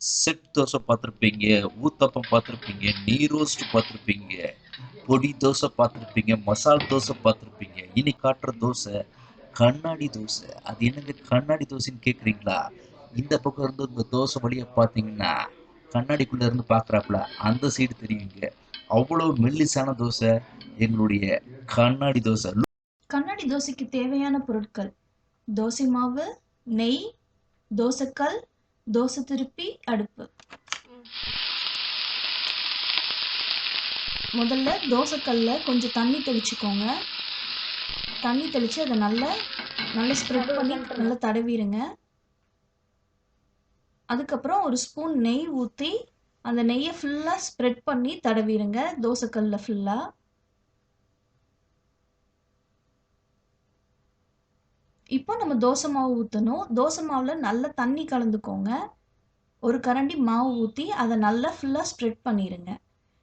Set dosa பார்த்துருப்பீங்க ஊத்தப்பம் பார்த்துருப்பீங்க நீ ரோஸ்ட் பார்த்துருப்பீங்க பொடி தோசை பார்த்துருப்பீங்க மசால் தோசை பார்த்துருப்பீங்க இனி காட்டுற தோசை கண்ணாடி தோசை. அது என்னங்க கண்ணாடி தோசைன்னு கேட்குறீங்களா இந்த பக்கம் இருந்து இந்த தோசை வழியாக பார்த்தீங்கன்னா கண்ணாடிக்குள்ளே இருந்து பார்க்குறாப்புல அந்த சைடு தெரியுங்க. அவ்வளோ மெல்லிசான தோசை. எங்களுடைய கண்ணாடி தோசை. கண்ணாடி தோசைக்கு தேவையான பொருட்கள். தோசை மாவு நெய் தோசைக்கல் தோசை திருப்பி அடுப்பு. முதல்ல தோசைக்கல்ல கொஞ்சம் தண்ணி தெளிச்சுக்கோங்க. தண்ணி தெளித்து அதை நல்லா நல்லா ஸ்ப்ரெட் பண்ணி நல்லா தடவிடுங்க அதுக்கப்புறம் ஒரு ஸ்பூன் நெய் ஊற்றி அந்த நெய்யை ஃபுல்லாக ஸ்ப்ரெட் பண்ணி தடவிடுங்க தோசைக்கல்ல ஃபுல்லாக இப்போ நம்ம தோசை மாவு ஊற்றணும் தோசை மாவில் நல்லா தண்ணி கலந்துக்கோங்க. ஒரு கரண்டி மாவு ஊற்றி அதை நல்லா ஃபுல்லாக ஸ்ப்ரெட் பண்ணிடுங்க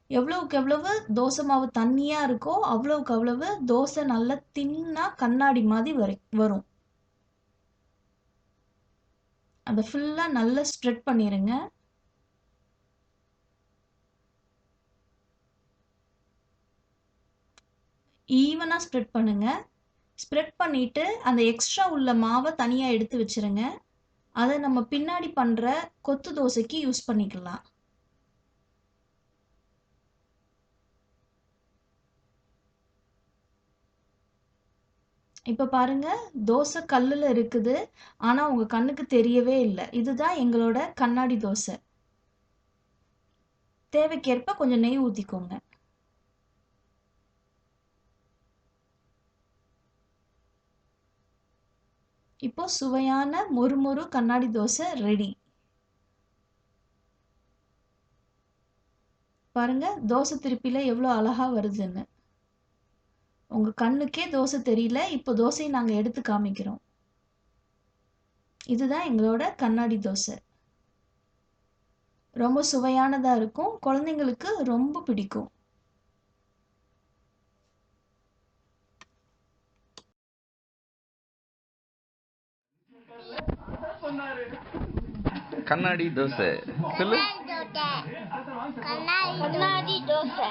எவ்வளவுக்கு எவ்வளவு தோசை மாவு தண்ணியாக இருக்கோ அவ்வளவுக்கு அவ்வளவு தோசை நல்லா தின்னாக கண்ணாடி மாதிரி வரை வரும். அதை ஃபுல்லாக நல்லா ஸ்ப்ரெட் பண்ணிடுங்க ஈவனாக ஸ்ப்ரெட் பண்ணுங்கள் ஸ்ப்ரெட் பண்ணிவிட்டு அந்த எக்ஸ்ட்ரா உள்ள மாவை தனியாக எடுத்து வச்சுருங்க. அதை நம்ம பின்னாடி பண்ணுற கொத்து தோசைக்கு யூஸ் பண்ணிக்கலாம். இப்போ பாருங்க தோசை கல்லில் இருக்குது. ஆனால் உங்கள் கண்ணுக்கு தெரியவே இல்லை. இதுதான் எங்களோட கண்ணாடி தோசை. தேவைக்கேற்ப கொஞ்சம் நெய் ஊற்றிக்கோங்க இப்போ சுவையான மொறுமொறு கண்ணாடி தோசை ரெடி பாருங்க தோசை திருப்பியில் எவ்வளோ அழகாக வருதுன்னு. உங்கள் கண்ணுக்கே தோசை தெரியல இப்போ தோசையை நாங்கள் எடுத்து காமிக்கிறோம். இதுதான் எங்களோட கண்ணாடி தோசை. ரொம்ப சுவையானதாக இருக்கும் குழந்தைங்களுக்கு ரொம்ப பிடிக்கும். கண்ணாடி தோசை. சொல்லு. கண்ணாடி தோசை.